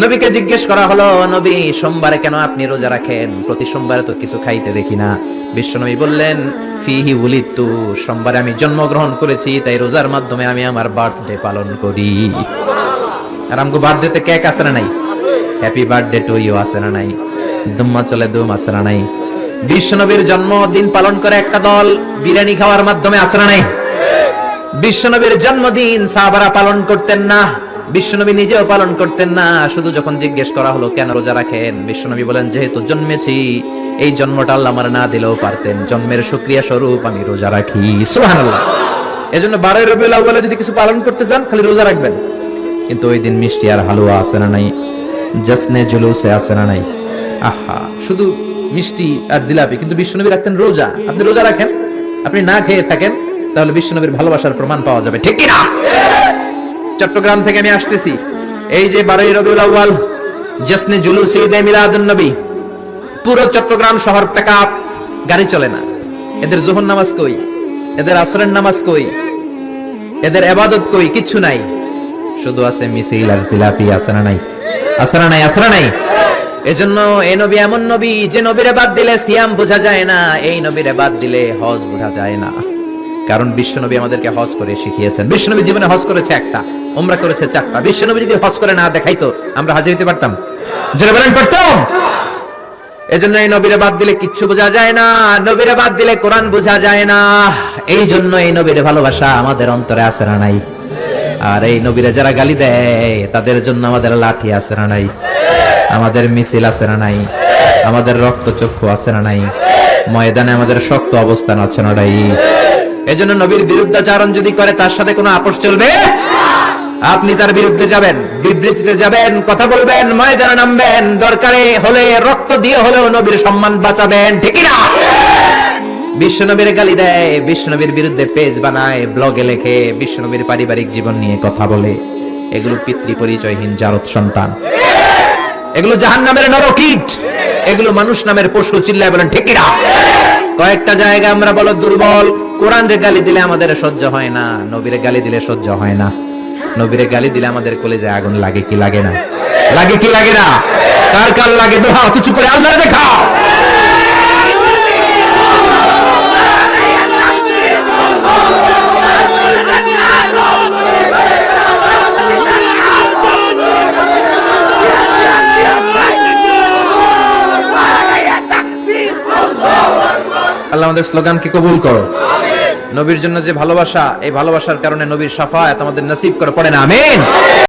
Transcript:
নবীকে জিজ্ঞেস করা হলো, নবী, সোমবারে কেন আপনি রোজা রাখেন? প্রতি সোমবারে তো কিছু খাইতে দেখি না। বিশ্বনবী বললেন, ফিহি উলিতু সোমবারে আমি জন্মগ্রহণ করেছি, তাই রোজার মাধ্যমে আমি আমার বার্থডে পালন করি। আর আমগো বার্থডেতে কেক আছে না নাই? হ্যাপি বার্থডে টু ইউ, আছে না নাই? দুম্মা চলে, দুম আছে না নাই? বিশ্বনবীর জন্মদিন পালন করে একটা দল বিরিয়ানি খাওয়ার মাধ্যমে আছে না নাই? বিশ্বনবীর জন্মদিন সাহাবারা পালন করতেন না। বিশ্বনবী নিজেও পালন করতেন না। শুধু যখন জিজ্ঞেস করা হলো, কেন রোজা রাখেন? বিশ্বনবী বলেন, যেহেতু জন্মেছি, এই জন্মটা আল্লাহ না দিলেও পারতেন। জন্মের সুক্রিয়া স্বরূপ আমি রোজা রাখি। এজন্য বারোই যদি কিছু পালন করতে চান, খালি রোজা রাখবেন। কিন্তু ওই দিন মিষ্টি আর হালুয়া আছে না নাই? জসনে জুলুসে আছে না নাই? আহা, শুধু মিষ্টি আর জিলাপি, কিন্তু বিশ্বনবী রাখতেন রোজা। আপনি রোজা রাখেন, আপনি না খেয়ে থাকেন, তাহলে বিশ্বনবীর ভালোবাসার প্রমাণ পাওয়া যাবে। ঠিক কিনা? চট্টগ্রাম থেকে আমি আসতেছি। এই যে বারোই রবিউল আউয়াল জসনে জুলুস ঈদে মিলাদুন নবী, পুরো চট্টগ্রাম শহর পেকআপ গাড়ি চলে না। এদের জোহর নামাজ কই? এদের আসরের নামাজ কই? এদের এবাদত কই? কিচ্ছু নাই। শুধু আছে মিছিল আর জিলাপি আছে নাই। আছে নাই আছে নাই। এজন্য এই নবী এমন নবী, যে নবীরে বাদ দিলে সিয়াম বোঝা যায় না, এই নবীরে বাদ দিলে হজ বোঝা যায় না। কারণ বিশ্বনবী আমাদেরকে হজ করে শিখিয়েছেন। বিশ্বনবী জীবনে হজ করেছে একটা, উমরা করেছে চারটা। বিশ্বনবী যদি হজ করে না দেখাইতো, আমরা হাজির হতে পারতাম। জোরে বলেন, পারতাম? এজন্য এই নবীরে বাদ দিলে কিচ্ছু বোঝা যায় না, নবীরে বাদ দিলে কোরআন বোঝা যায় না। এই জন্য এই নবীর ভালোবাসা আমাদের অন্তরে আছে না নাই। আর এই নবীরে যারা গালি দেয়, তাদের জন্য আমাদের লাঠি আছে না নাই। আমাদের মিছিল আছে না নাই। আমাদের রক্ত চক্ষু আছে না নাই। ময়দানে আমাদের শক্ত অবস্থান আছে না নাই। এজন্য নবীর বিরুদ্ধাচারণ যদি করে, তার সাথে কোনো আপোষ চলবে? আপনি তার বিরুদ্ধে যাবেন, বিবৃতিতে যাবেন, কথা বলবেন, ময়দানে নামবেন, দরকারে হলে রক্ত দিয়ে হলেও নবীর সম্মান বাঁচাবেন, ঠিক না বিশ্বনবীর গালি দেয়, বিশ্বনবীর বিরুদ্ধে পেজ বানায়, ব্লগে লেখে, বিশ্বনবীর পারিবারিক জীবন নিয়ে কথা বলে। এগুলো পিতৃ পরিচয়হীন জারত সন্তান। এগুলো জাহান নামের নরকিট। এগুলো মানুষ নামের পশু চিল্লায় বলেন, ঠিক না কয়েকটা জায়গা আমরা বলো দুর্বল। কোরআন রে গালি দিলে আমাদের সহ্য হয় না, নবীরে গালি দিলে সহ্য হয় না। নবীরে গালি দিলে আমাদের কলেজে আগুন লাগে কি লাগে না? লাগে কি লাগে না? কার কার লাগে? দোহা, তুচু করে আল্লাহ দেখা। আল্লাহ আমাদের স্লোগানকে কবুল করো। নবীর জন্য যে ভালোবাসা এই ভালোবাসার কারণে নবীর সাফা এত আমাদের নসিব করে পড়ে না। আমিন।